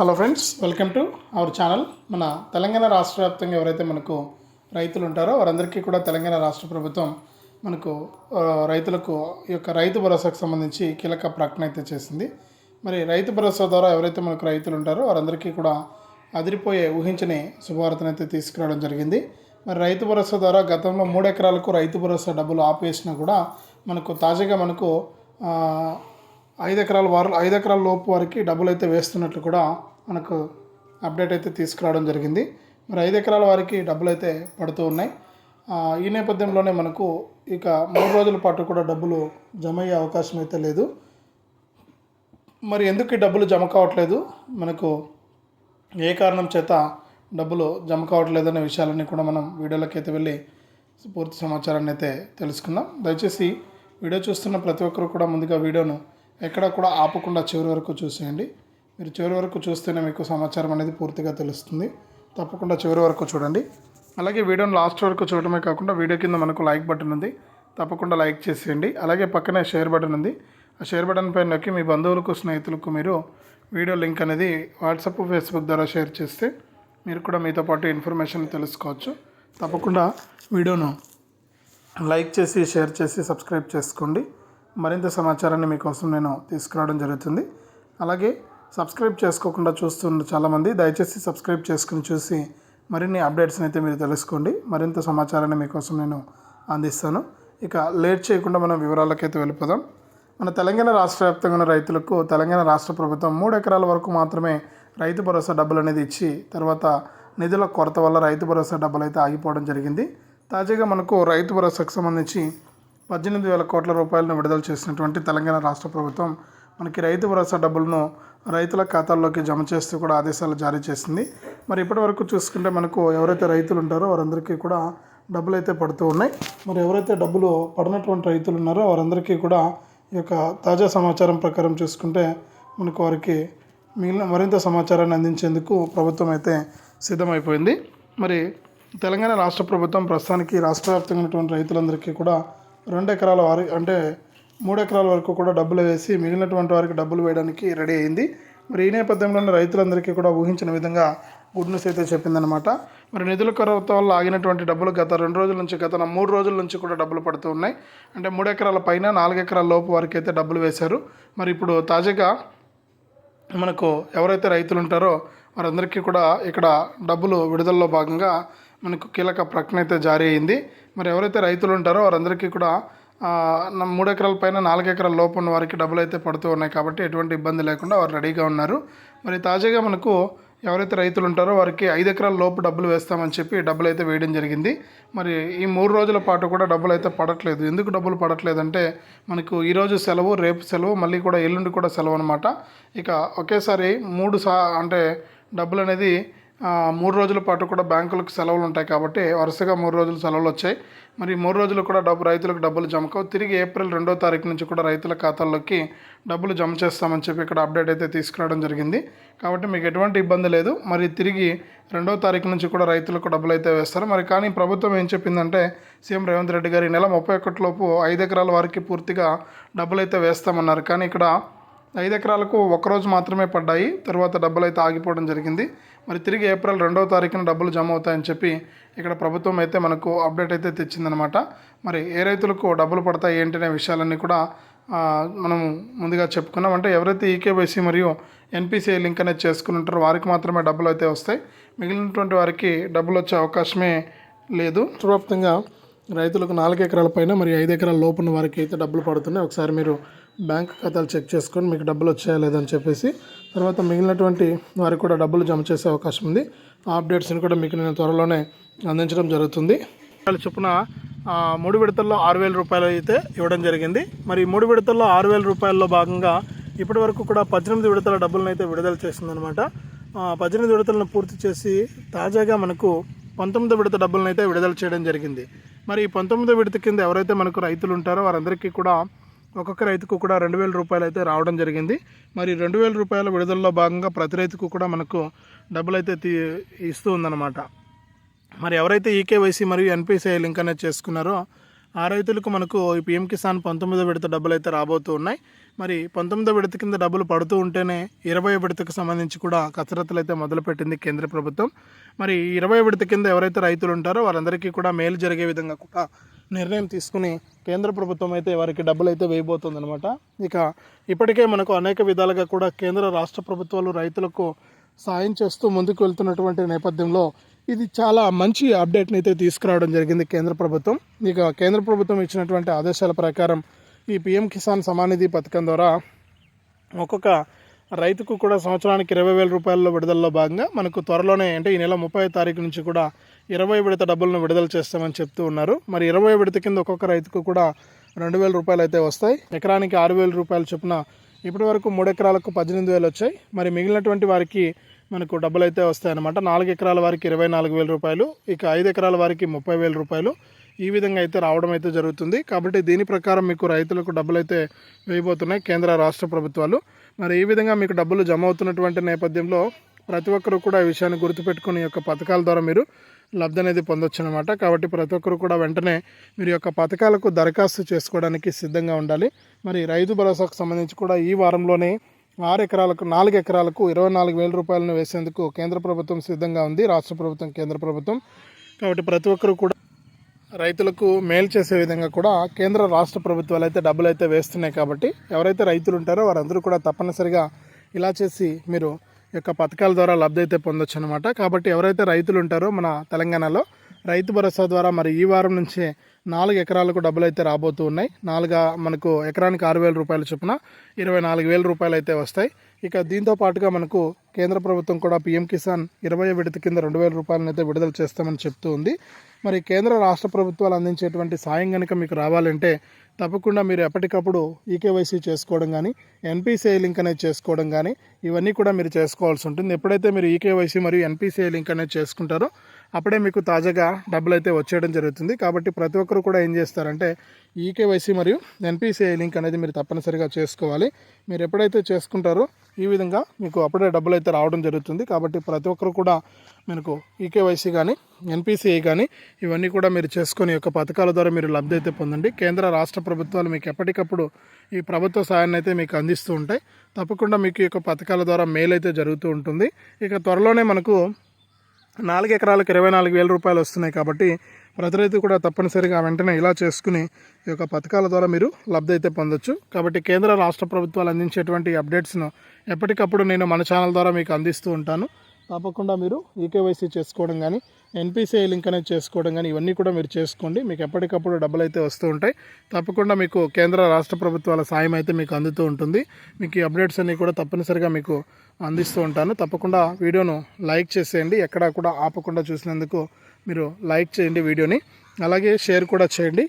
Hello friends welcome to our channel మన తెలంగాణ రాష్ట్ర వ్యాప్తంగా ఎవరైతే మనకు రైతులు ఉంటారో వారందరికీ కూడా తెలంగాణ రాష్ట్ర ప్రభుత్వం మనకు రైతులకు ఈ యొక్క రైతు భరోసాకు సంబంధించి కీలక ప్రకటన అయితే చేసింది. మరి రైతు భరోసా ద్వారా ఎవరైతే మనకు రైతులు ఉంటారో వారందరికీ కూడా అదిరిపోయే ఊహించని శుభవార్తనైతే తీసుకురావడం జరిగింది. మరి రైతు భరోసా ద్వారా గతంలో మూడు ఎకరాలకు రైతు భరోసా డబ్బులు ఆపేసినా కూడా మనకు తాజాగా మనకు ఐదు ఎకరాల వారు ఐదు ఎకరాల లోపు వారికి డబ్బులు అయితే వేస్తున్నట్లు కూడా మనకు అప్డేట్ అయితే తీసుకురావడం జరిగింది. మరి ఐదు ఎకరాల వారికి డబ్బులు అయితే పడుతూ ఉన్నాయి. ఈ నేపథ్యంలోనే మనకు ఇక మూడు రోజుల పాటు కూడా డబ్బులు జమ అయ్యే అవకాశం అయితే లేదు. మరి ఎందుకు ఈ డబ్బులు జమ కావట్లేదు? మనకు ఏ కారణం చేత డబ్బులు జమ కావట్లేదనే విషయాలన్నీ కూడా మనం వీడియోలోకి అయితే వెళ్ళి పూర్తి సమాచారాన్ని అయితే తెలుసుకుందాం. దయచేసి వీడియో చూస్తున్న ప్రతి ఒక్కరు కూడా ముందుగా వీడియోను ఎక్కడ కూడా ఆపకుండా చివరి వరకు చూసేయండి. మీరు చివరి వరకు చూస్తేనే మీకు సమాచారం అనేది పూర్తిగా తెలుస్తుంది. తప్పకుండా చివరి వరకు చూడండి. అలాగే వీడియోని లాస్ట్ వరకు చూడటమే కాకుండా వీడియో కింద మనకు లైక్ బటన్ ఉంది. తప్పకుండా లైక్ చేసేయండి. అలాగే పక్కనే షేర్ బటన్ ఉంది. ఆ షేర్ బటన్ పైన నొక్కి మీ బంధువులకు స్నేహితులకు మీరు వీడియో లింక్ అనేది వాట్సాప్ ఫేస్బుక్ ద్వారా షేర్ చేస్తే మీరు కూడా మీతో పాటు ఇన్ఫర్మేషన్ తెలుసుకోవచ్చు. తప్పకుండా వీడియోను లైక్ చేసి షేర్ చేసి సబ్స్క్రైబ్ చేసుకోండి. మరింత సమాచారాన్ని మీకోసం నేను తీసుకురావడం జరుగుతుంది. అలాగే సబ్స్క్రైబ్ చేసుకోకుండా చూస్తున్న చాలామంది దయచేసి సబ్స్క్రైబ్ చేసుకుని చూసి మరిన్ని అప్డేట్స్ని అయితే మీరు తెలుసుకోండి. మరింత సమాచారాన్ని మీకోసం నేను అందిస్తాను. ఇక లేట్ చేయకుండా మనం వివరాలకైతే వెళ్ళిపోదాం. మన తెలంగాణ రాష్ట్ర వ్యాప్తంగా ఉన్న రైతులకు తెలంగాణ రాష్ట్ర ప్రభుత్వం మూడు ఎకరాల వరకు మాత్రమే రైతు భరోసా డబ్బులు అనేది ఇచ్చి తర్వాత నిధుల కొరత వల్ల రైతు భరోసా డబ్బులు అయితే ఆగిపోవడం జరిగింది. తాజాగా మనకు రైతు భరోసాకు సంబంధించి పద్దెనిమిది వేల కోట్ల రూపాయలను విడుదల చేసినటువంటి తెలంగాణ రాష్ట్ర ప్రభుత్వం మనకి రైతు భరోసా డబ్బులను రైతుల ఖాతాల్లోకి జమ చేస్తూ కూడా ఆదేశాలు జారీ చేసింది. మరి ఇప్పటివరకు చూసుకుంటే మనకు ఎవరైతే రైతులు ఉంటారో వారందరికీ కూడా డబ్బులు అయితే పడుతూ ఉన్నాయి. మరి ఎవరైతే డబ్బులు పడినటువంటి రైతులు ఉన్నారో వారందరికీ కూడా ఈ యొక్క తాజా సమాచారం ప్రకారం చూసుకుంటే మనకు వారికి మిగిలిన మరింత సమాచారాన్ని అందించేందుకు ప్రభుత్వం అయితే సిద్ధమైపోయింది. మరి తెలంగాణ రాష్ట్ర ప్రభుత్వం ప్రస్తుతానికి రాష్ట్ర వ్యాప్తంగా ఉన్నటువంటి రైతులందరికీ కూడా రెండు ఎకరాల వారి అంటే మూడు ఎకరాల వరకు కూడా డబ్బులు వేసి మిగిలినటువంటి వారికి డబ్బులు వేయడానికి రెడీ అయింది. మరి ఈ నేపథ్యంలోనే రైతులందరికీ కూడా ఊహించిన విధంగా గుడ్ న్యూస్ అయితే చెప్పిందనమాట మరి నిధుల కొరత వల్ల ఆగినటువంటి డబ్బులు గత రెండు రోజుల నుంచి గత మూడు రోజుల నుంచి కూడా డబ్బులు పడుతూ ఉన్నాయి. అంటే మూడు ఎకరాల పైన నాలుగు ఎకరాల లోపు వారికి అయితే డబ్బులు వేశారు. మరి ఇప్పుడు తాజాగా మనకు ఎవరైతే రైతులు ఉంటారో వారందరికీ కూడా ఇక్కడ డబ్బులు విడుదలలో భాగంగా మనకు కీలక ప్రకటన అయితే జారీ అయింది. మరి ఎవరైతే రైతులు ఉంటారో వారందరికీ కూడా మూడు ఎకరాల పైన నాలుగు ఎకరాల లోపు ఉన్న వారికి డబ్బులు అయితే పడుతూ ఉన్నాయి కాబట్టి ఎటువంటి ఇబ్బంది లేకుండా వారు రెడీగా ఉన్నారు. మరి తాజాగా మనకు ఎవరైతే రైతులు ఉంటారో వారికి ఐదు ఎకరాల లోపు డబ్బులు వేస్తామని చెప్పి డబ్బులు అయితే వేయడం జరిగింది. మరి ఈ మూడు రోజుల పాటు కూడా డబ్బులు అయితే పడట్లేదు. ఎందుకు డబ్బులు పడట్లేదంటే మనకు ఈరోజు సెలవు రేపు సెలవు మళ్ళీ కూడా ఎల్లుండి కూడా సెలవు అనమాట ఇక ఒకేసారి మూడు సా అంటే డబ్బులు అనేది మూడు రోజుల పాటు కూడా బ్యాంకులకు సెలవులు ఉంటాయి కాబట్టి వరుసగా మూడు రోజులు సెలవులు వచ్చాయి. మరి మూడు రోజులు కూడా డబ్బు రైతులకు డబ్బులు జమకవు తిరిగి ఏప్రిల్ రెండో తారీఖు నుంచి కూడా రైతుల ఖాతాల్లోకి డబ్బులు జమ చేస్తామని చెప్పి ఇక్కడ అప్డేట్ అయితే తీసుకురావడం జరిగింది. కాబట్టి మీకు ఎటువంటి ఇబ్బంది లేదు. మరి తిరిగి రెండో తారీఖు నుంచి కూడా రైతులకు డబ్బులు అయితే వేస్తారు. మరి కానీ ప్రభుత్వం ఏం చెప్పిందంటే సీఎం రేవంత్ రెడ్డి గారు ఈ నెల ముప్పై ఒకటిలోపు ఐదు ఎకరాల వారికి పూర్తిగా డబ్బులు అయితే వేస్తామన్నారు. కానీ ఇక్కడ ఐదు ఎకరాలకు ఒక్కరోజు మాత్రమే పడ్డాయి. తర్వాత డబ్బులు అయితే ఆగిపోవడం జరిగింది. మరి తిరిగి ఏప్రిల్ రెండవ తారీఖున డబ్బులు జమ అవుతాయని చెప్పి ఇక్కడ ప్రభుత్వం అయితే మనకు అప్డేట్ అయితే తెచ్చిందనమాట మరి ఏ రైతులకు డబ్బులు పడతాయి ఏంటనే విషయాలన్నీ కూడా మనం ముందుగా చెప్పుకున్నాం. అంటే ఎవరైతే ఈకేవైసీ మరియు ఎన్పిసిఐ లింక్ అనేది చేసుకుని ఉంటారో వారికి మాత్రమే డబ్బులు అయితే వస్తాయి. మిగిలినటువంటి వారికి డబ్బులు వచ్చే అవకాశమే లేదు. వ్యాప్తంగా రైతులకు నాలుగు ఎకరాల పైన మరి ఐదు ఎకరాల లోపున్న వారికి అయితే డబ్బులు పడుతున్నాయి. ఒకసారి మీరు బ్యాంక్ ఖాతాలు చెక్ చేసుకొని మీకు డబ్బులు వచ్చాయా లేదని చెప్పేసి తర్వాత మిగిలినటువంటి వారికి కూడా డబ్బులు జమ చేసే అవకాశం ఉంది. ఆ అప్డేట్స్ని కూడా మీకు నేను త్వరలోనే అందించడం జరుగుతుంది. వాళ్ళ చొప్పున మూడు విడతల్లో ఆరు వేల రూపాయలు అయితే ఇవ్వడం జరిగింది. మరి మూడు విడతల్లో ఆరు వేల రూపాయల్లో భాగంగా ఇప్పటి వరకు కూడా పద్దెనిమిది విడతల డబ్బులను అయితే విడుదల చేసిందనమాట పద్దెనిమిది విడతలను పూర్తి చేసి తాజాగా మనకు పంతొమ్మిది విడత డబ్బులను అయితే విడుదల చేయడం జరిగింది. మరి ఈ పంతొమ్మిదో విడత కింద ఎవరైతే మనకు రైతులు ఉంటారో వారందరికీ కూడా ఒక్కొక్క రైతుకు కూడా రెండు వేల రూపాయలు అయితే రావడం జరిగింది. మరి రెండు వేల రూపాయల విడుదలలో భాగంగా ప్రతి రైతుకు కూడా మనకు డబ్బులు అయితే తీ ఇస్తూ ఉందన్నమాట మరి ఎవరైతే ఈకేవైసీ మరియు ఎన్పిసిఐ లింక్ అనేది చేసుకున్నారో ఆ రైతులకు మనకు ఈ పిఎం కిసాన్ పంతొమ్మిదో విడత డబ్బులు అయితే రాబోతూ ఉన్నాయి. మరి పంతొమ్మిదో విడత కింద డబ్బులు పడుతూ ఉంటేనే ఇరవై విడతకు సంబంధించి కూడా కసరత్తులు అయితే మొదలుపెట్టింది కేంద్ర ప్రభుత్వం. మరి ఇరవై విడత కింద ఎవరైతే రైతులు ఉంటారో వారందరికీ కూడా మేలు జరిగే విధంగా కూడా నిర్ణయం తీసుకుని కేంద్ర ప్రభుత్వం అయితే వారికి డబ్బులు అయితే వేయబోతుందనమాట ఇక ఇప్పటికే మనకు అనేక విధాలుగా కూడా కేంద్ర రాష్ట్ర ప్రభుత్వాలు రైతులకు సాయం చేస్తూ ముందుకు వెళ్తున్నటువంటి నేపథ్యంలో ఇది చాలా మంచి అప్డేట్ని అయితే తీసుకురావడం జరిగింది కేంద్ర ప్రభుత్వం. ఇక కేంద్ర ప్రభుత్వం ఇచ్చినటువంటి ఆదేశాల ప్రకారం ఈ పిఎం కిసాన్ సమానిధి పథకం ద్వారా ఒక్కొక్క రైతుకు కూడా సంవత్సరానికి ఇరవై వేల రూపాయల విడుదలలో భాగంగా మనకు త్వరలోనే అంటే ఈ నెల ముప్పై తారీఖు నుంచి కూడా ఇరవై విడత డబ్బులను విడుదల చేస్తామని చెప్తూ ఉన్నారు. మరి ఇరవై విడత కింద ఒక్కొక్క రైతుకు కూడా రెండు వేల రూపాయలు అయితే వస్తాయి. ఎకరానికి ఆరు వేల రూపాయలు చొప్పున ఇప్పటి వరకు మూడు ఎకరాలకు పద్దెనిమిది వేలు వచ్చాయి. మరి మిగిలినటువంటి వారికి మనకు డబ్బులు అయితే వస్తాయన్నమాట నాలుగు ఎకరాల వారికి ఇరవై నాలుగు వేల రూపాయలు ఇక ఐదు ఎకరాల వారికి ముప్పై వేల రూపాయలు ఈ విధంగా అయితే రావడం అయితే జరుగుతుంది. కాబట్టి దీని ప్రకారం మీకు రైతులకు డబ్బులు అయితే వేయబోతున్నాయి కేంద్ర రాష్ట్ర ప్రభుత్వాలు. మరి ఈ విధంగా మీకు డబ్బులు జమ అవుతున్నటువంటి నేపథ్యంలో ప్రతి ఒక్కరు కూడా ఈ విషయాన్ని గుర్తుపెట్టుకుని ఈ యొక్క పథకాల ద్వారా మీరు లబ్ధి అనేది పొందొచ్చు అనమాట కాబట్టి ప్రతి ఒక్కరు కూడా వెంటనే మీరు యొక్క పథకాలకు దరఖాస్తు చేసుకోవడానికి సిద్ధంగా ఉండాలి. మరి రైతు భరోసాకు సంబంధించి కూడా ఈ వారంలోనే ఆరు ఎకరాలకు నాలుగు ఎకరాలకు ఇరవై నాలుగు వేల రూపాయలను వేసేందుకు కేంద్ర ప్రభుత్వం సిద్ధంగా ఉంది. రాష్ట్ర ప్రభుత్వం కేంద్ర ప్రభుత్వం. కాబట్టి ప్రతి ఒక్కరు కూడా రైతులకు మేలు చేసే విధంగా కూడా కేంద్ర రాష్ట్ర ప్రభుత్వాలు అయితే డబ్బులు అయితే వేస్తున్నాయి. కాబట్టి ఎవరైతే రైతులు ఉంటారో వారందరూ కూడా తప్పనిసరిగా ఇలా చేసి మీరు యొక్క పథకాల ద్వారా లబ్ధి అయితే పొందొచ్చు అనమాట కాబట్టి ఎవరైతే రైతులు ఉంటారో మన తెలంగాణలో రైతు భరోసా ద్వారా మరి ఈ వారం నుంచే నాలుగు ఎకరాలకు డబ్బులు అయితే రాబోతూ ఉన్నాయి. నాలుగు మనకు ఎకరానికి ఆరు వేల రూపాయల చొప్పున ఇరవై నాలుగు వేల రూపాయలు అయితే వస్తాయి. ఇక దీంతో పాటుగా మనకు కేంద్ర ప్రభుత్వం కూడా పీఎం కిసాన్ ఇరవై విడత కింద రెండు వేల రూపాయలను అయితే విడుదల చేస్తామని చెప్తూ ఉంది. మరి కేంద్ర రాష్ట్ర ప్రభుత్వాలు అందించేటువంటి సాయం కనుక మీకు రావాలంటే తప్పకుండా మీరు ఎప్పటికప్పుడు ఈకేవైసీ చేసుకోవడం కానీ ఎన్పిసిఐ లింక్ అనేది చేసుకోవడం కానీ ఇవన్నీ కూడా మీరు చేసుకోవాల్సి ఉంటుంది. ఎప్పుడైతే మీరు ఈకేవైసీ మరియు ఎన్పిసిఐ లింక్ అనేది చేసుకుంటారో అప్పుడే మీకు తాజాగా డబ్బులు అయితే వచ్చేయడం జరుగుతుంది. కాబట్టి ప్రతి ఒక్కరు కూడా ఏం చేస్తారంటే ఈకేవైసీ మరియు ఎన్పిసిఐ లింక్ అనేది మీరు తప్పనిసరిగా చేసుకోవాలి. మీరు ఎప్పుడైతే చేసుకుంటారో ఈ విధంగా మీకు అప్పుడే డబ్బులు అయితే రావడం జరుగుతుంది. కాబట్టి ప్రతి ఒక్కరు కూడా మనకు ఈకేవైసీ కానీ ఎన్పిసిఐ కానీ ఇవన్నీ కూడా మీరు చేసుకొని యొక్క పథకాల ద్వారా మీరు లబ్ధి అయితే పొందండి. కేంద్ర రాష్ట్ర ప్రభుత్వాలు మీకు ఎప్పటికప్పుడు ఈ ప్రభుత్వ సాయాన్ని అయితే మీకు అందిస్తూ ఉంటాయి. తప్పకుండా మీకు యొక్క పథకాల ద్వారా మేలు అయితే జరుగుతూ ఉంటుంది. ఇక త్వరలోనే మనకు నాలుగు ఎకరాలకు ఇరవై నాలుగు వేల రూపాయలు వస్తున్నాయి కాబట్టి ప్రతి రైతు కూడా తప్పనిసరిగా వెంటనే ఇలా చేసుకుని ఈ యొక్క పథకాల ద్వారా మీరు లబ్ధి అయితే పొందొచ్చు. కాబట్టి కేంద్ర రాష్ట్ర ప్రభుత్వాలు అందించేటువంటి అప్డేట్స్ను ఎప్పటికప్పుడు నేను మన ఛానల్ ద్వారా మీకు అందిస్తూ ఉంటాను. తప్పకుండా మీరు ఈకేవైసీ చేసుకోవడం కానీ ఎన్పిసిఐ లింక్ అనేది చేసుకోవడం కానీ ఇవన్నీ కూడా మీరు చేసుకోండి. మీకు ఎప్పటికప్పుడు డబ్బులు అయితే వస్తూ ఉంటాయి. తప్పకుండా మీకు కేంద్ర రాష్ట్ర ప్రభుత్వాల సాయం అయితే మీకు అందుతూ ఉంటుంది. మీకు ఈ అప్డేట్స్ అన్నీ కూడా తప్పనిసరిగా మీకు అందిస్తూ ఉంటాను. తప్పకుండా వీడియోను లైక్ చేసేయండి. ఎక్కడా కూడా ఆపకుండా చూసినందుకు మీరు లైక్ చేయండి వీడియోని. అలాగే షేర్ కూడా చేయండి.